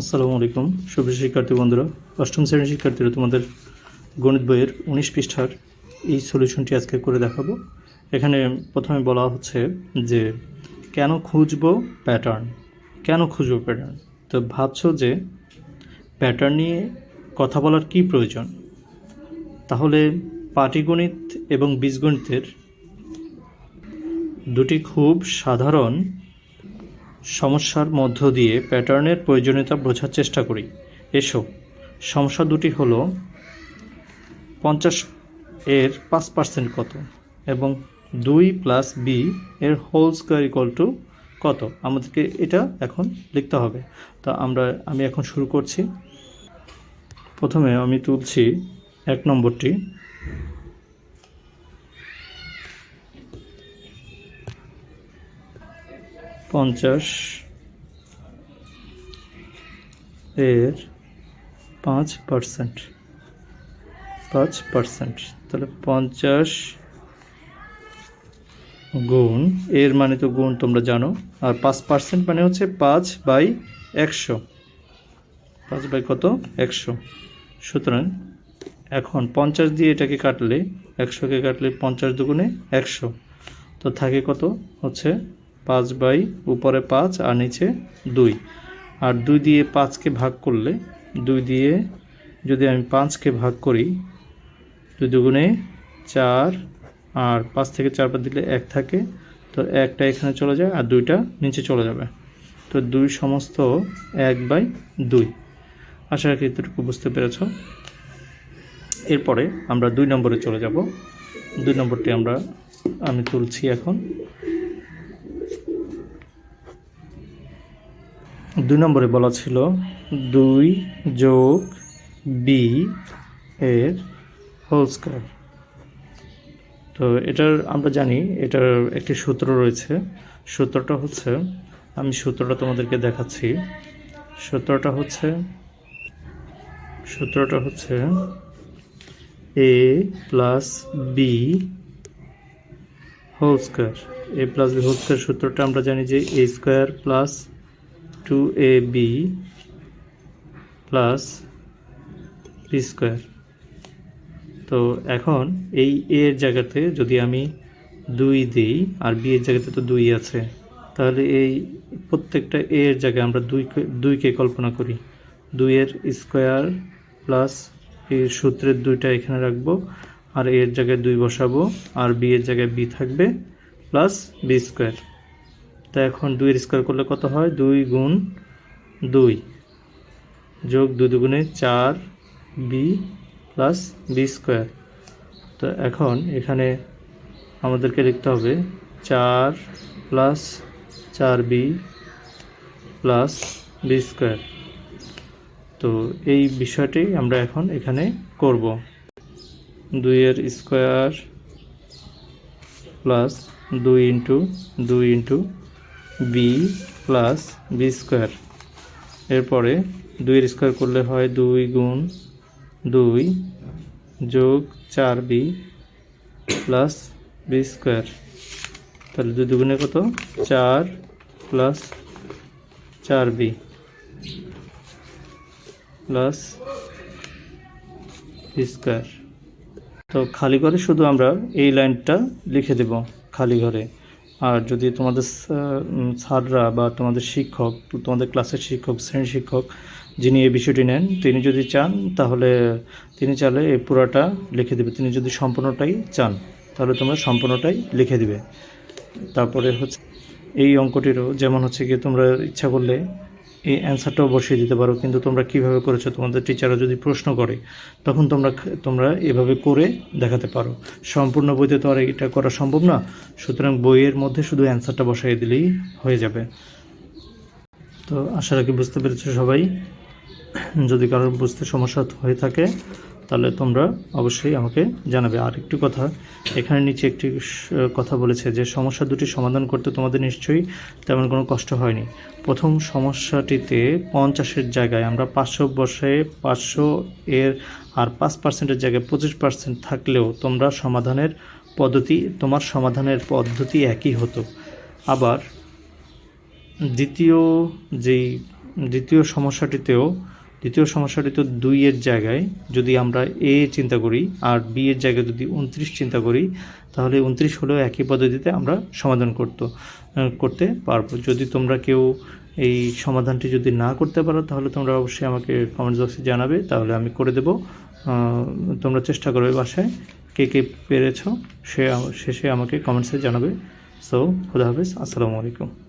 আসসালামু আলাইকুম। সুপ্রিয় শিক্ষার্থী বন্ধুরা, অষ্টম শ্রেণির শিক্ষার্থীরা, তোমাদের গণিত বইয়ের উনিশ পৃষ্ঠার এই সলিউশনটি আজকে করে দেখাবো। এখানে প্রথমে বলা হচ্ছে যে, কেন খুঁজবো প্যাটার্ন কেন খুঁজবো প্যাটার্ন তো ভাবছ যে প্যাটার্ন নিয়ে কথা বলার কি প্রয়োজন? তাহলে পাটিগণিত এবং বীজগণিতের দুটি খুব সাধারণ সমস্যার মধ্য দিয়ে প্যাটার্নের প্রয়োজনীয়তা বোঝার চেষ্টা করি। এসো, সমস্যা দুটি হল পঞ্চাশ এর পাঁচ পার্সেন্ট কত এবং দুই প্লাস বি এর হোল স্কোয়ার ইকুয়াল টু কত? আমাদেরকে এটা এখন লিখতে হবে। তা আমরা, আমি এখন শুরু করছি। প্রথমে আমি তুলছি এক নম্বরটি। পঞ্চাশ এর পাঁচ পার্সেন্ট পাঁচ পার্সেন্ট, তাহলে পঞ্চাশ গুণ, এর মানে তো গুণ তোমরা জানো, আর পাঁচ পার্সেন্ট মানে হচ্ছে পাঁচ বাই একশো, পাঁচ বাই কত? একশো। সুতরাং এখন পঞ্চাশ দিয়ে এটাকে কাটলে, একশোকে কাটলে পঞ্চাশ দুগুণে একশো, তো থাকে কত? হচ্ছে পাঁচ বাই উপরে পাঁচ আর নিচে দুই। আর দুই দিয়ে পাঁচকে ভাগ করলে, দুই দিয়ে যদি আমি পাঁচকে ভাগ করি, দুই দুগুণে চার আর পাঁচ থেকে চার বাদ দিলে এক থাকে, তো একটা এখানে চলে যায় আর দুইটা নিচে চলে যাবে। তো দুই সমস্ত এক বাই দুই। আশা রাখি এতটুকু বুঝতে পেরেছ। এরপরে আমরা দুই নম্বরে চলে যাব। দুই নম্বরটি আমরা আমি তুলছি এখন। দুই নম্বরে বলা ছিল দুই যোগ বি এর হোল স্কোয়ার তো এটার আমরা জানি, এটার একটি সূত্র রয়েছে। সূত্রটা হচ্ছে, আমি সূত্রটা তোমাদেরকে দেখাচ্ছি। সূত্রটা হচ্ছে সূত্রটা হচ্ছে A plus B whole square A plus B whole square সূত্রটা আমরা জানি যে A square plus two A B plus B square তো এখন এই এ এর জায়গাতে যদি আমি দুই দিই আর বি এর জায়গাতে তো দুই আছে, তাহলে এই প্রত্যেকটা এ এর জায়গায় আমরা দুই দুইকে কল্পনা করি। দুইয়ের স্কোয়ার প্লাস এই সূত্রের দুইটা এখানে রাখব, আর এর জায়গায় দুই বসাবো, আর বি এর জায়গায় বি থাকবে প্লাস বি স্কোয়ার তা এখন দুইয়ের স্কোয়ার করলে কত হয়? দুই গুণ দুই। যোগ দুই দুগুণে চার বি প্লাস বি স্কোয়ার তো এখন এখানে আমাদেরকে লিখতে হবে চার প্লাস চার বি প্লাস বি স্কোয়ার তো এই বিষয়টি আমরা এখন এখানে করব। দুইয়ের স্কোয়ার প্লাস দুই ইন্টু দুই into B plus B square এরপরে দুইয়ের স্কোয়ার করলে হয় দুই গুণ দুই যোগ চার বি প্লাস বি স্কোয়ার তাহলে দুই দুগুণে কত? চার প্লাস চার বি প্লাস বি স্কোয়ার তো খালি ঘরে শুধু আমরা এই লাইনটা লিখে দেব, খালি ঘরে। আর যদি তোমাদের স্যাররা বা তোমাদের শিক্ষক, তোমাদের ক্লাসের শিক্ষক শ্রেণি শিক্ষক যিনি এই বিষয়টি নেন, তিনি যদি চান, তাহলে তিনি চালে এই পুরাটা লিখে দেবে। তিনি যদি সম্পূর্ণটাই চান, তাহলে তোমরা সম্পূর্ণটাই লিখে দিবে। তারপরে হচ্ছে, এই অঙ্কটিরও যেমন হচ্ছে কি, তোমরা ইচ্ছা করলে এই অ্যান্সারটাও বসিয়ে দিতে পারো, কিন্তু তোমরা কীভাবে করেছ তোমাদের টিচাররা যদি প্রশ্ন করে, তখন তোমরা তোমরা এভাবে করে দেখাতে পারো। সম্পূর্ণ বইতে তো আর এটা করা সম্ভব না, সুতরাং বইয়ের মধ্যে শুধু অ্যান্সারটা বসাই দিলেই হয়ে যাবে। তো আশা রাখি বুঝতে পেরেছ সবাই। যদি কারোর বুঝতে সমস্যা হয়ে থাকে তাহলে তোমরা অবশ্যই আমাকে জানাবে। আর একটি কথা, এখানে নিচে একটি কথা বলেছে যে, সমস্যা দুটি সমাধান করতে তোমাদের নিশ্চয়ই তেমন কোনো কষ্ট হয়নি। প্রথম সমস্যাটিতে পঞ্চাশের জায়গায় আমরা পাঁচশো বসে পাঁচশো এর আর পাঁচ পার্সেন্টের জায়গায় পঁচিশ পার্সেন্ট থাকলেও তোমরা সমাধানের পদ্ধতি, তোমার সমাধানের পদ্ধতি একই হতো। আবার দ্বিতীয় যেই, দ্বিতীয় সমস্যাটিতেও দ্বিতীয় সমস্যাটিতে দুইয়ের জায়গায়। যদি আমরা এ চিন্তা করি আর বি এর জায়গায় যদি উনত্রিশ চিন্তা করি, তাহলে উনত্রিশ হলেও একই পদ্ধতিতে আমরা সমাধান করতো করতে পারব। যদি তোমরা কেউ এই সমাধানটি যদি না করতে পারো, তাহলে তোমরা অবশ্যই আমাকে কমেন্ট বক্সে জানাবে, তাহলে আমি করে দেবো। তোমরা চেষ্টা করবে বাসায় কে কে পেরেছ, সে শেষে আমাকে কমেন্টসে জানাবে। সো খুদা হাফেজ, আসসালামু আলাইকুম।